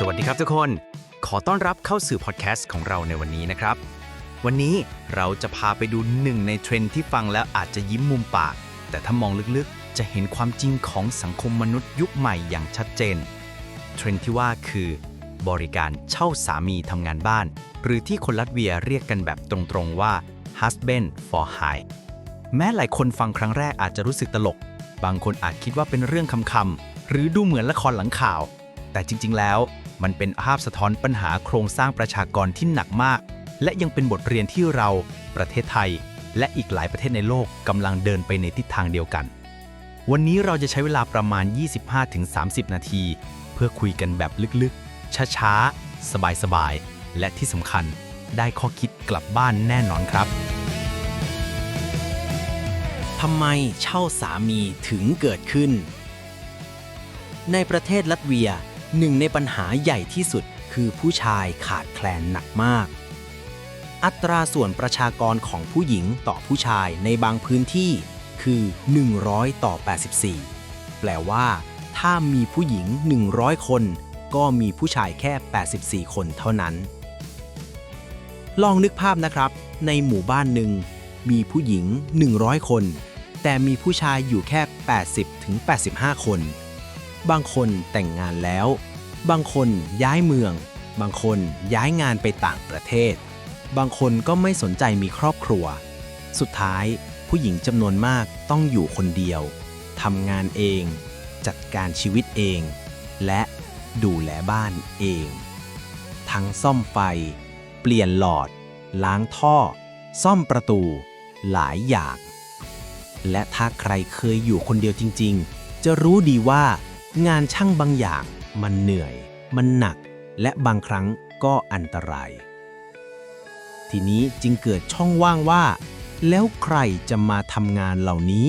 สวัสดีครับทุกคน ขอต้อนรับเข้าสู่พอดแคสต์ของเราในวันนี้นะครับ วันนี้เราจะพาไปดูหนึ่งในเทรนด์ที่ฟังแล้วอาจจะยิ้มมุมปาก แต่ถ้ามองลึกๆ จะเห็นความจริงของสังคมมนุษย์ยุคใหม่อย่างชัดเจน เทรนด์ที่ว่าคือบริการเช่าสามีทำงานบ้าน หรือที่คนลัตเวียเรียกกันแบบตรงๆว่า husband for hire แม้หลายคนฟังครั้งแรกอาจจะรู้สึกตลก บางคนอาจคิดว่าเป็นเรื่องคำๆหรือดูเหมือนละครหลังข่าว แต่จริง ๆ แล้ว มันเป็นภาพสะท้อนปัญหาโครงสร้างประชากรที่หนักมาก และยังเป็นบทเรียนที่เรา ประเทศไทย และอีกหลายประเทศในโลกกำลังเดินไปในทิศทางเดียวกัน วันนี้เราจะใช้เวลาประมาณ 25-30 นาที เพื่อคุยกันแบบลึกๆ ช้าๆ สบายๆ และที่สำคัญได้ข้อคิดกลับบ้านแน่นอนครับทำไมเช่าสามีถึงเกิดขึ้น ในประเทศลัตเวีย หนึ่งในปัญหาใหญ่ที่สุดคือผู้ชายขาดแคลนหนักมาก อัตราส่วนประชากรของผู้หญิงต่อผู้ชายในบางพื้นที่คือ 100 ต่อ 84 แปลว่า ถ้ามีผู้หญิง 100 คน ก็มีผู้ชายแค่ 84 คนเท่านั้น ลองนึกภาพนะครับ ในหมู่บ้านหนึ่งมีผู้หญิง 100 คน แต่มีผู้ชายอยู่แค่ 80-85 คน บางคนแต่งงานแล้ว บางคนย้ายเมือง บางคนย้ายงานไปต่างประเทศ บางคนก็ไม่สนใจมีครอบครัว สุดท้ายผู้หญิงจำนวนมากต้องอยู่คนเดียวทำงานเอง จัดการชีวิตเอง และดูแลบ้านเอง ทั้งซ่อมไฟ เปลี่ยนหลอด ล้างท่อ ซ่อมประตู หลายอย่าง และถ้าใครเคยอยู่คนเดียวจริง ๆ จะรู้ดีว่า งานช่างบางอย่าง มันเหนื่อย มันหนัก และบางครั้งก็อันตราย ทีนี้จึงเกิดช่องว่างว่า แล้วใครจะมาทำงานเหล่านี้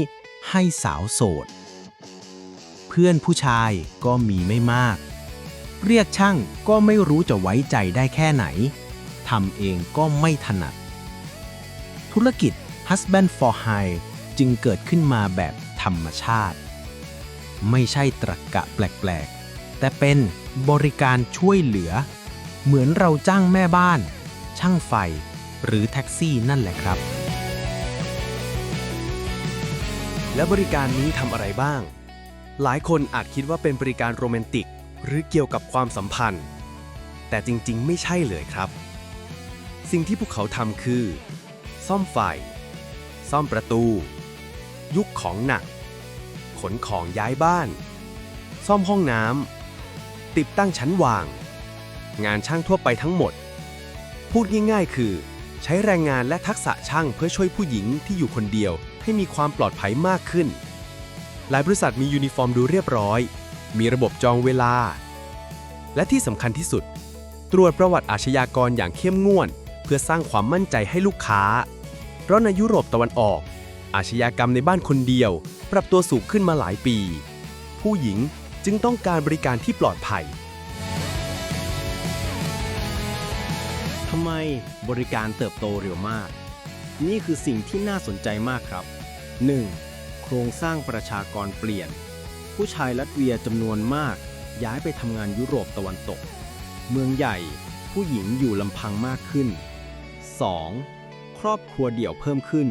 ให้สาวโสด เพื่อนผู้ชายก็มีไม่มาก เรียกช่างก็ไม่รู้จะไว้ใจได้แค่ไหนทำเองก็ไม่ถนัด ธุรกิจ Husband for Hire จึงเกิดขึ้นมาแบบธรรมชาติ ไม่ใช่ตรรกกะแปลกๆ แต่เป็นบริการช่วยเหลือ เหมือนเราจ้างแม่บ้าน ช่างไฟ หรือแท็กซี่นั่นแหละครับ และบริการนี้ทำอะไรบ้าง หลายคนอาจคิดว่าเป็นบริการโรแมนติก หรือเกี่ยวกับความสัมพันธ์ แต่จริงๆ ไม่ใช่เลยครับ สิ่งที่พวกเขาทำคือ ซ่อมไฟ ซ่อมประตู ยุกของหนัก ขนของย้ายบ้าน ซ่อมห้องน้ำ ติดตั้งชั้นวาง งานช่างทั่วไปทั้งหมด พูดง่ายๆ คือ ใช้แรงงานและทักษะช่างเพื่อช่วยผู้หญิงที่อยู่คนเดียวให้มีความปลอดภัยมากขึ้น หลายบริษัทมียูนิฟอร์มดูเรียบร้อย มีระบบจองเวลา และที่สำคัญที่สุด ตรวจประวัติอาชญากรอย่างเข้มงวด เพื่อสร้างความมั่นใจให้ลูกค้า เพราะในยุโรปตะวันออก อาชญากรรมในบ้านคนเดียว ปรับตัวสูงขึ้นมาหลายปี ผู้หญิงจึงต้องการบริการที่ปลอดภัยทำไมบริการเติบโตเร็วมาก นี่คือสิ่งที่น่าสนใจมากครับ 1. โครงสร้างประชากรเปลี่ยน ผู้ชายลัตเวียจำนวนมาก ย้ายไปทำงานยุโรปตะวันตก เมืองใหญ่ผู้หญิงอยู่ลำพังมากขึ้น 2. ครอบครัวเดี่ยวเพิ่มขึ้น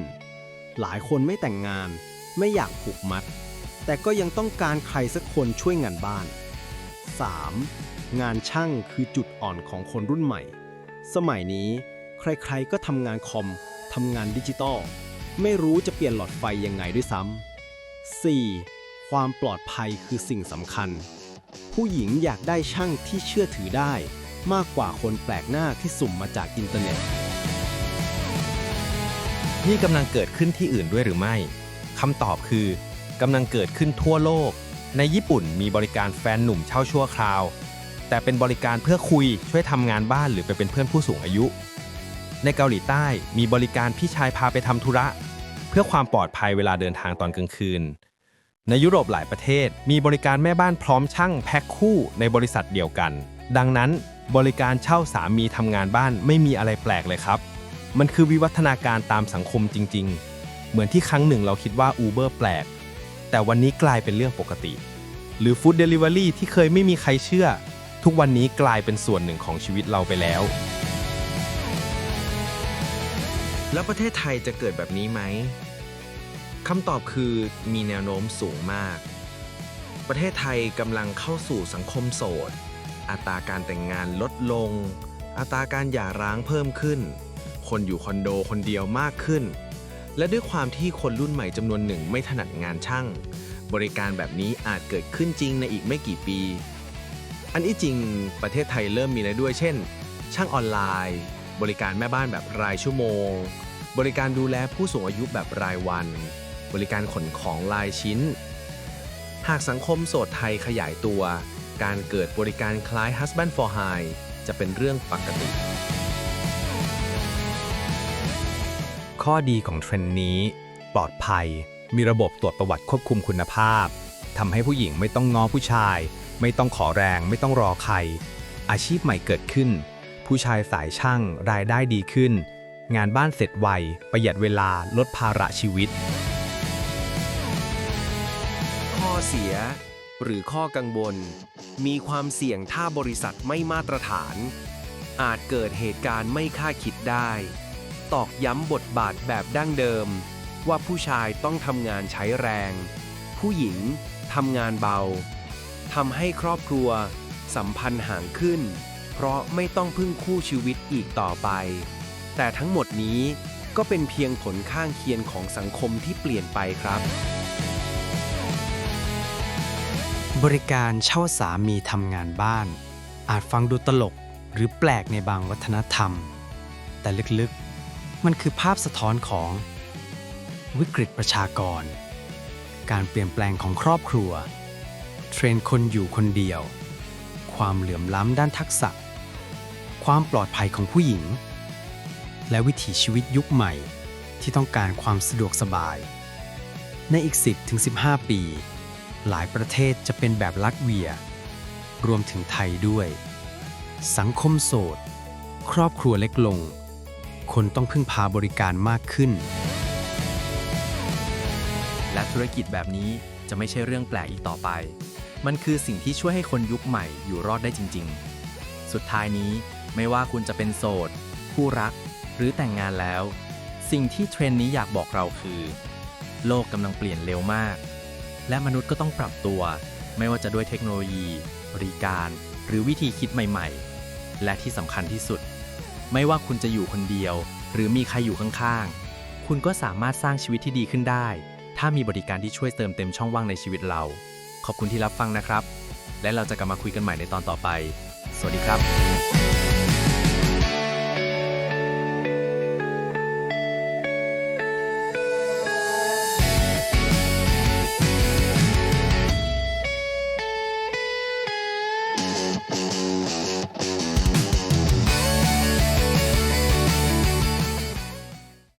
หลายคนไม่แต่งงาน ไม่อยากผูกมัด แต่ก็ยังต้องการใครสักคนช่วยงานบ้าน 3. งานช่างคือจุดอ่อนของคนรุ่นใหม่ สมัยนี้ใครๆก็ทำงานคอมทำงานดิจิตอลไม่รู้จะเปลี่ยนหลอดไฟยังไงด้วยซ้ำ 4. ความปลอดภัยคือสิ่งสำคัญ ผู้หญิงอยากได้ช่างที่เชื่อถือได้ มากกว่าคนแปลกหน้าที่สุ่มมาจากอินเทอร์เน็ต นี่กำลังเกิดขึ้นที่อื่นด้วยหรือไม่ คำตอบคือกำลังเกิดขึ้นทั่วโลก ในญี่ปุ่นมีบริการแฟนหนุ่มเช่าชั่วคราว แต่เป็นบริการเพื่อคุยช่วยทำงานบ้านหรือไปเป็นเพื่อนผู้สูงอายุ ในเกาหลีใต้มีบริการพี่ชายพาไปทำธุระ เพื่อความปลอดภัยเวลาเดินทางตอนกลางคืน ในยุโรปหลายประเทศมีบริการแม่บ้านพร้อมช่างแพ็คคู่ในบริษัทเดียวกัน ดังนั้นบริการเช่าสามีทำงานบ้านไม่มีอะไรแปลกเลยครับ มันคือวิวัฒนาการตามสังคมจริง ๆ เหมือนที่ครั้งหนึ่งเราคิดว่า Uber แปลก แต่วันนี้กลายเป็นเรื่องปกติ หรือ Food Delivery ที่เคยไม่มีใครเชื่อ ทุกวันนี้กลายเป็นส่วนหนึ่งของชีวิตเราไปแล้ว แล้วประเทศไทยจะเกิดแบบนี้ไหมคำตอบคือมีแนวโน้มสูงมาก ประเทศไทยกำลังเข้าสู่สังคมโสด อัตราการแต่งงานลดลง อัตราการหย่าร้างเพิ่มขึ้น คนอยู่คอนโดคนเดียวมากขึ้น และด้วยความที่คนรุ่นใหม่จำนวนหนึ่งไม่ถนัดงานช่าง บริการแบบนี้อาจเกิดขึ้นจริงในอีกไม่กี่ปี อันที่จริงประเทศไทยเริ่มมีแล้วด้วย เช่น ช่างออนไลน์ บริการแม่บ้านแบบรายชั่วโมง บริการดูแลผู้สูงอายุแบบรายวัน บริการขนของรายชิ้น หากสังคมโสดไทยขยายตัว การเกิดบริการคล้าย Husband for Hire จะเป็นเรื่องปกติ ข้อดีของเทรนด์นี้ ปลอดภัย มีระบบตรวจประวัติควบคุมคุณภาพทำให้ผู้หญิงไม่ต้องง้อผู้ชาย ไม่ต้องขอแรง ไม่ต้องรอใคร อาชีพใหม่เกิดขึ้น ผู้ชายสายช่างรายได้ดีขึ้น งานบ้านเสร็จไว ประหยัดเวลาลดภาระชีวิต ข้อเสีย หรือข้อกังวล มีความเสี่ยงถ้าบริษัทไม่มาตรฐาน อาจเกิดเหตุการณ์ไม่คาดคิดได้ ตอกย้ำบทบาทแบบดั้งเดิม ว่าผู้ชายต้องทำงานใช้แรง ผู้หญิงทำงานเบาทำให้ครอบครัว สัมพันธ์ห่างขึ้น เพราะไม่ต้องพึ่งคู่ชีวิตอีกต่อไป แต่ทั้งหมดนี้ก็เป็นเพียงผลข้างเคียงของสังคมที่เปลี่ยนไปครับ บริการเช่าสามีทำงานบ้าน อาจฟังดูตลกหรือแปลกในบางวัฒนธรรม แต่ลึกๆ มันคือภาพสะท้อนของ วิกฤตประชากร การเปลี่ยนแปลงของครอบครัว เทรนคนอยู่คนเดียว ความเหลื่อมล้ำด้านทักษะ ความปลอดภัยของผู้หญิง และวิถีชีวิตยุคใหม่ที่ต้องการความสะดวกสบาย ในอีก 10-15 ปี หลายประเทศจะเป็นแบบลักเวีย รวมถึงไทยด้วย สังคมโสด ครอบครัวเล็กลง คนต้องพึ่งพาบริการมากขึ้น และธุรกิจแบบนี้จะไม่ใช่เรื่องแปลกอีกต่อไป มันคือสิ่งที่ช่วยให้คนยุคใหม่อยู่รอดได้จริง ๆ สุดท้ายนี้ไม่ว่าคุณจะเป็นโสด คู่รัก หรือแต่งงานแล้ว สิ่งที่เทรนด์นี้อยากบอกเราคือ โลกกำลังเปลี่ยนเร็วมาก และมนุษย์ก็ต้องปรับตัว ไม่ว่าจะด้วยเทคโนโลยี บริการ หรือวิธีคิดใหม่ ๆ และที่สำคัญที่สุด ไม่ว่าคุณจะอยู่คนเดียว หรือมีใครอยู่ข้างๆ คุณก็สามารถสร้างชีวิตที่ดีขึ้นได้ ถ้ามีบริการที่ช่วยเติมเต็มช่องว่างในชีวิตเรา ขอบคุณที่รับฟังนะครับ และเราจะกลับมาคุยกันใหม่ในตอนต่อไป สวัสดีครับ